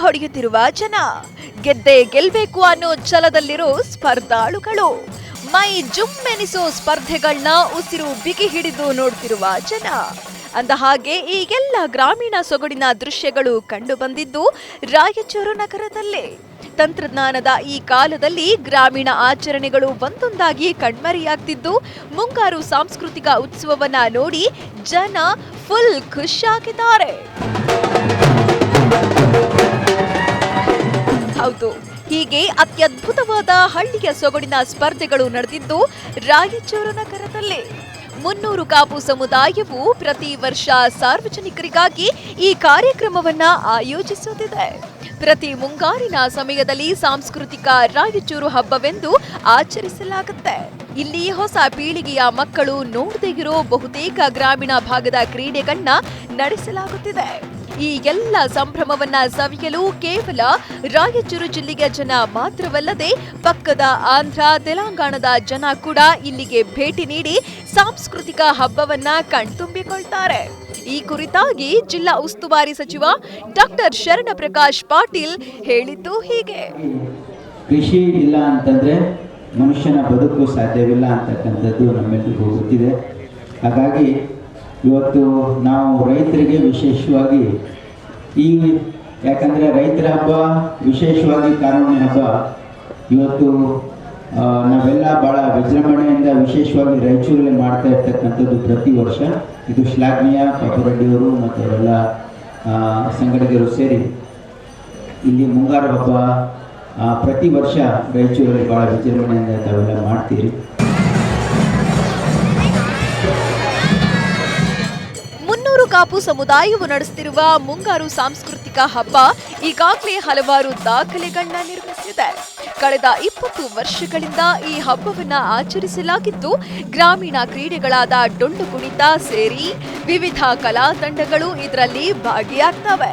ಹೊಡೆಯುತ್ತಿರುವ ಜನ. ಗೆದ್ದೆ ಗೆಲ್ಬೇಕು ಅನ್ನೋ ಛಲದಲ್ಲಿರೋ ಸ್ಪರ್ಧಾಳುಗಳು. ಮೈ ಜುಮ್ಮೆನಿಸೋ ಸ್ಪರ್ಧೆಗಳನ್ನ ಉಸಿರು ಬಿಗಿ ಹಿಡಿದು ನೋಡ್ತಿರುವ ಜನ. ಅಂದ ಹಾಗೆ ಈ ಎಲ್ಲ ಗ್ರಾಮೀಣ ಸೊಗಡಿನ ದೃಶ್ಯಗಳು ಕಂಡು ಬಂದಿದ್ದು ರಾಯಚೂರು ನಗರದಲ್ಲೇ. ತಂತ್ರಜ್ಞಾನದ ಈ ಕಾಲದಲ್ಲಿ ಗ್ರಾಮೀಣ ಆಚರಣೆಗಳು ಒಂದೊಂದಾಗಿ ಕಣ್ಮರೆಯಾಗ್ತಿದ್ದು, ಮುಂಗಾರು ಸಾಂಸ್ಕೃತಿಕ ಉತ್ಸವವನ್ನ ನೋಡಿ ಜನ ಫುಲ್ ಖುಷಿಯಾಗಿದ್ದಾರೆ. ಹೌದು. ಹೀಗೆ ಅತ್ಯದ್ಭುತವಾದ ಹಳ್ಳಿಯ ಸೊಗಡಿನ ಸ್ಪರ್ಧೆಗಳು ನಡೆದಿದ್ದು ರಾಯಚೂರು ನಗರದಲ್ಲಿ. ಮುನ್ನೂರು ಕಾಪು ಸಮುದಾಯವು ಪ್ರತಿ ವರ್ಷ ಸಾರ್ವಜನಿಕರಿಗಾಗಿ ಈ ಕಾರ್ಯಕ್ರಮವನ್ನ ಆಯೋಜಿಸುತ್ತಿದೆ. ಪ್ರತಿ ಮುಂಗಾರಿನ ಸಮಯದಲ್ಲಿ ಸಾಂಸ್ಕೃತಿಕ ರಾಯಚೂರು ಹಬ್ಬವೆಂದು ಆಚರಿಸಲಾಗುತ್ತೆ. ಇಲ್ಲಿ ಹೊಸ ಪೀಳಿಗೆಯ ಮಕ್ಕಳು ನೋಡದೇ ಇರೋ ಬಹುತೇಕ ಗ್ರಾಮೀಣ ಭಾಗದ ಕ್ರೀಡೆಗಳನ್ನ ನಡೆಸಲಾಗುತ್ತಿದೆ. ಈ ಎಲ್ಲ ಸಂಭ್ರಮವನ್ನ ಸವಿಯಲು ಕೇವಲ ರಾಯಚೂರು ಜಿಲ್ಲೆಯ ಜನ ಮಾತ್ರವಲ್ಲದೆ ಪಕ್ಕದ ಆಂಧ್ರ, ತೆಲಂಗಾಣದ ಜನ ಕೂಡ ಇಲ್ಲಿಗೆ ಭೇಟಿ ನೀಡಿ ಸಾಂಸ್ಕೃತಿಕ ಹಬ್ಬವನ್ನ ಕಣ್ತುಂಬಿಕೊಳ್ತಾರೆ. ಈ ಕುರಿತಾಗಿ ಜಿಲ್ಲಾ ಉಸ್ತುವಾರಿ ಸಚಿವ ಡಾಕ್ಟರ್ ಶರಣ ಪ್ರಕಾಶ್ ಪಾಟೀಲ್ ಹೇಳಿದ್ದು ಹೀಗೆ. ಕೃಷಿ ಇಲ್ಲ ಅಂತಂದ್ರೆ ಮನುಷ್ಯನ ಬದುಕು ಸಾಧ್ಯವಿಲ್ಲ ಅಂತಕ್ಕಂಥದ್ದು ನಮ್ಮೆಲ್ಲರಿಗೂ ಗೊತ್ತಿದೆ. ಹಾಗಾಗಿ ಇವತ್ತು ನಾವು ರೈತರಿಗೆ ವಿಶೇಷವಾಗಿ ಈ, ಯಾಕಂದರೆ ರೈತರ ಹಬ್ಬ ವಿಶೇಷವಾಗಿ ಕಾನೂನಿನ ಹಬ್ಬ. ಇವತ್ತು ನಾವೆಲ್ಲ ಭಾಳ ವಿಜೃಂಭಣೆಯಿಂದ ವಿಶೇಷವಾಗಿ ರಾಯಚೂರಲ್ಲಿ ಮಾಡ್ತಾ ಇರ್ತಕ್ಕಂಥದ್ದು ಪ್ರತಿ ವರ್ಷ. ಇದು ಶ್ಲಾಘನೀಯ ಪಾಪರೆಡ್ಡಿಯವರು ಮತ್ತು ಅವರೆಲ್ಲ ಸಂಘಟಕರು ಸೇರಿ ಇಲ್ಲಿ ಮುಂಗಾರು ಹಬ್ಬ ಪ್ರತಿ ವರ್ಷ ರಾಯಚೂರಲ್ಲಿ ಭಾಳ ವಿಜೃಂಭಣೆಯಿಂದ ತಾವೆಲ್ಲ ಮಾಡ್ತೀರಿ. ಕಾಪು ಸಮುದಾಯವು ನಡೆಸುತ್ತಿರುವ ಮುಂಗಾರು ಸಾಂಸ್ಕೃತಿಕ ಹಬ್ಬ ಈಗಾಗಲೇ ಹಲವಾರು ದಾಖಲೆಗಳನ್ನ ನಿರ್ಮಿಸಿದೆ. ಕಳೆದ ಇಪ್ಪತ್ತು ವರ್ಷಗಳಿಂದ ಈ ಹಬ್ಬವನ್ನ ಆಚರಿಸಲಾಗಿದ್ದು, ಗ್ರಾಮೀಣ ಕ್ರೀಡೆಗಳಾದ ಡೊಂಡು ಕುಣಿತ ಸೇರಿ ವಿವಿಧ ಕಲಾ ತಂಡಗಳು ಇದರಲ್ಲಿ ಭಾಗಿಯಾಗ್ತವೆ.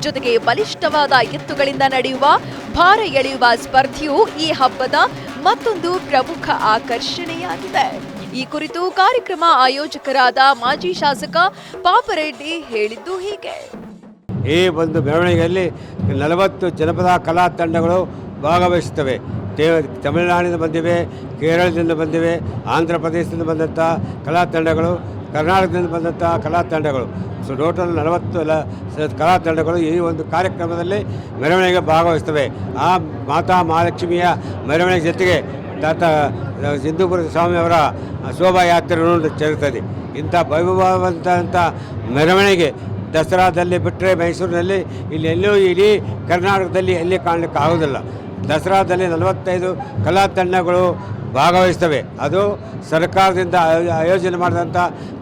ಜೊತೆಗೆ ಬಲಿಷ್ಠವಾದ ಎತ್ತುಗಳಿಂದ ನಡೆಯುವ ಭಾರ ಎಳೆಯುವ ಸ್ಪರ್ಧೆಯು ಈ ಹಬ್ಬದ ಮತ್ತೊಂದು ಪ್ರಮುಖ ಆಕರ್ಷಣೆಯಾಗಿದೆ. ಈ ಕುರಿತು ಕಾರ್ಯಕ್ರಮ ಆಯೋಜಕರಾದ ಮಾಜಿ ಶಾಸಕ ಪಾಪರೆಡ್ಡಿ ಹೇಳಿದ್ದು ಹೀಗೆ. ಈ ಒಂದು ಮೆರವಣಿಗೆಯಲ್ಲಿ ನಲವತ್ತು ಜನಪದ ಕಲಾ ತಂಡಗಳು ಭಾಗವಹಿಸುತ್ತವೆ. ತಮಿಳುನಾಡಿನ ತಮಿಳುನಾಡಿನಿಂದ ಬಂದಿವೆ, ಕೇರಳದಿಂದ ಬಂದಿವೆ ಆಂಧ್ರ ಪ್ರದೇಶದಿಂದ ಬಂದಂಥ ಕಲಾ ತಂಡಗಳು, ಕರ್ನಾಟಕದಿಂದ ಬಂದಂಥ ಕಲಾ ತಂಡಗಳು. ಸೊ, ಟೋಟಲ್ ನಲವತ್ತು ಕಲಾ ತಂಡಗಳು ಈ ಒಂದು ಕಾರ್ಯಕ್ರಮದಲ್ಲಿ ಮೆರವಣಿಗೆ ಭಾಗವಹಿಸ್ತವೆ ಆ ಮಾತಾ ಮಹಾಲಕ್ಷ್ಮಿಯ ಮೆರವಣಿಗೆ ಜೊತೆಗೆ ತಾತ ಸಿಂಧುಪುರ ಸ್ವಾಮಿಯವರ ಶೋಭಾಯಾತ್ರೆಯನ್ನು ಜರುಗುತ್ತದೆ ಇಂಥ ವೈಭವಂತಹ ಮೆರವಣಿಗೆ ದಸರಾದಲ್ಲಿ ಬಿಟ್ಟರೆ ಮೈಸೂರಿನಲ್ಲಿ ಇಲ್ಲಿ ಎಲ್ಲೂ ಇಡೀ ಕರ್ನಾಟಕದಲ್ಲಿ ಎಲ್ಲಿ ಕಾಣಲಿಕ್ಕೆ ಆಗೋದಿಲ್ಲ ದಸರಾದಲ್ಲಿ ನಲವತ್ತೈದು ಕಲಾ ತಂಡಗಳು ಭಾಗವಹಿಸ್ತವೆ ಅದು ಸರ್ಕಾರದಿಂದ ಆಯೋ- ಆಯೋಜನೆ ಮಾಡಿದಂಥ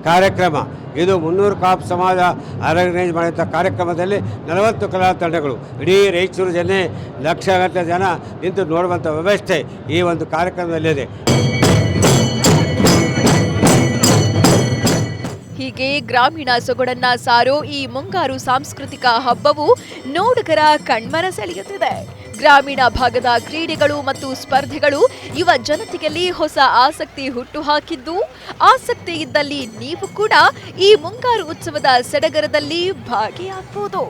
ಕಾರ್ಯಕ್ರಮ. ಇದು ಮುನ್ನೂರು ಕಾಪ್ ಸಮಾಜ ಆರ್ಗನೈಸ್ ಮಾಡಿದಂಥ ಕಾರ್ಯಕ್ರಮದಲ್ಲಿ ನಲವತ್ತು ಕಲಾ ತಂಡಗಳು. ಇಡೀ ರಾಯಚೂರು ಜನ ಲಕ್ಷಗಟ್ಟಲೆ ಜನ ನಿಂತು ನೋಡುವಂಥ ವ್ಯವಸ್ಥೆ ಈ ಒಂದು ಕಾರ್ಯಕ್ರಮದಲ್ಲಿದೆ. ಹೀಗೆ ಗ್ರಾಮೀಣ ಸೊಗಡನ್ನ ಸಾರೋ ಈ ಮುಂಗಾರು ಸಾಂಸ್ಕೃತಿಕ ಹಬ್ಬವು ನೋಡುಗರ ಕಣ್ಮನ ಸೆಳೆಯುತ್ತಿದೆ ಗ್ರಾಮೀಣ ಭಾಗದ ಕ್ರೀಡೆಗಳು ಮತ್ತು ಸ್ಪರ್ಧೆಗಳು ಯುವ ಜನತೆಯಲ್ಲಿ ಹೊಸ ಆಸಕ್ತಿ ಹುಟ್ಟುಹಾಕಿದ್ದು, ಆಸಕ್ತಿ ಇದ್ದಲ್ಲಿ ನೀವು ಕೂಡ ಈ ಮುಂಗಾರು ಉತ್ಸವದ ಸಡಗರದಲ್ಲಿ ಭಾಗಿಯಾಗಬಹುದು